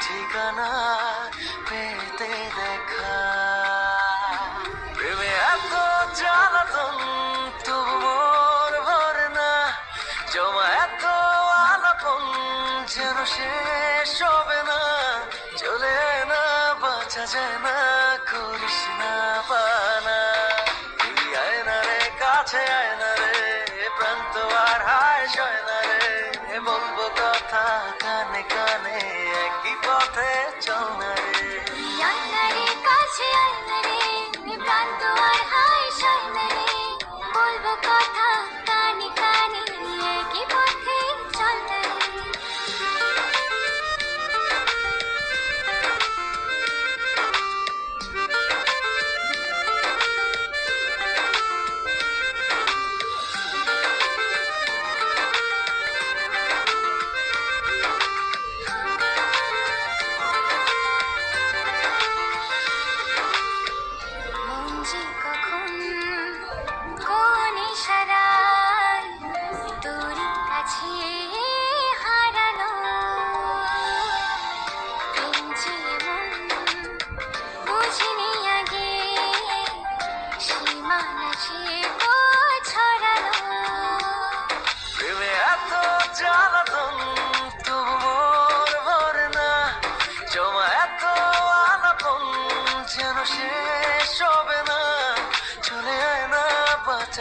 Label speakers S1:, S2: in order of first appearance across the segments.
S1: ঠিকানা পেতে দেখা। প্রেমে এত জ্বালাতন, তবু মোর ভরে না। জমা এত আলাপন, যেন শেষ হবে না। চলে না, বাঁচা যায় না, করিস না। চল না রে
S2: কাছে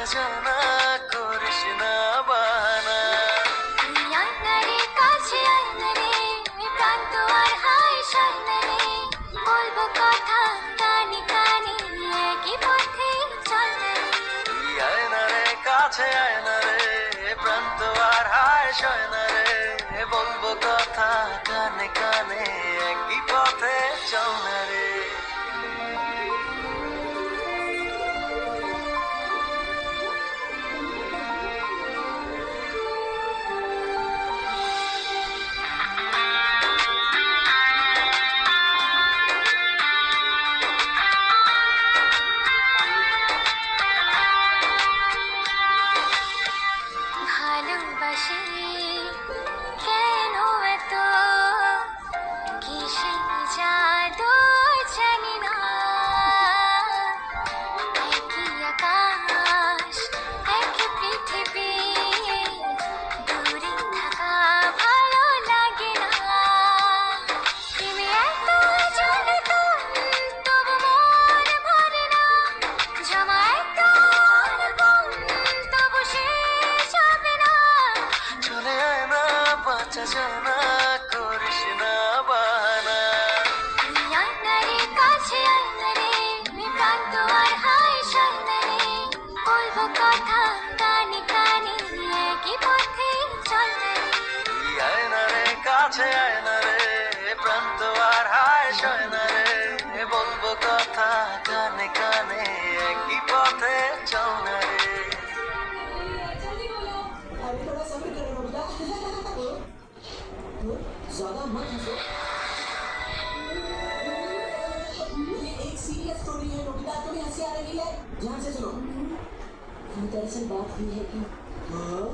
S1: বাঁচা না করিস না বানা।
S2: আয়নারে কাছে আয়নারে প্রান্ত আর হাই সায়নারে বলব কথা কানে কানে একই পথে চলতে।
S1: এই রে কাছে আয়না রে প্রান্ত আর হায় সয়
S2: কাছে
S1: আয়না রে প্রান্ত আর হায় সয় না রে বলবো কথা কানে কানে একই পথে চল না রে
S3: अभी थोड़ा सब्र करो नोबिता ज्यादा मत हंसो ये एक सीरियस स्टोरी है नोबिता तुम्हें हंसी आ रही है ध्यान से सुनो वो दरअसल बात हुई है कि हाँ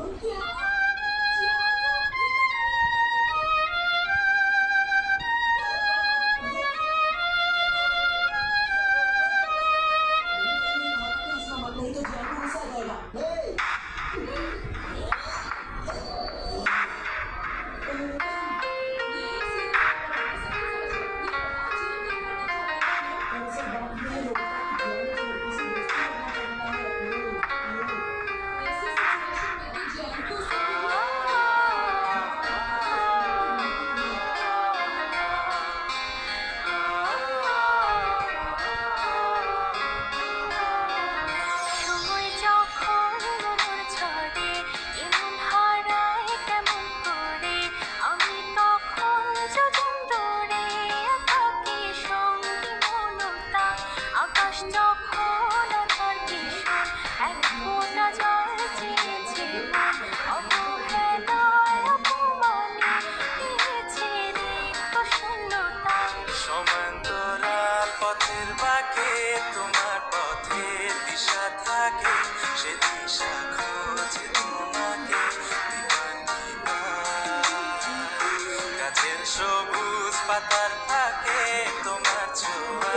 S3: গাছের সবুজ
S4: পাতার থাকে তোমার ছোঁয়া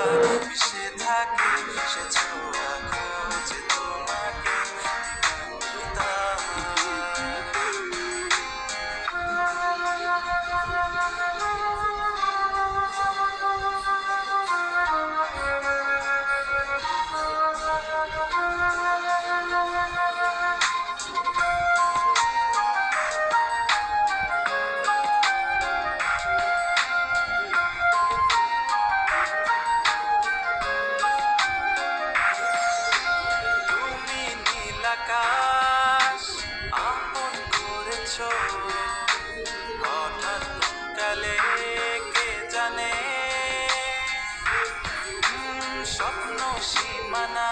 S4: স্বপ্ন সীমানা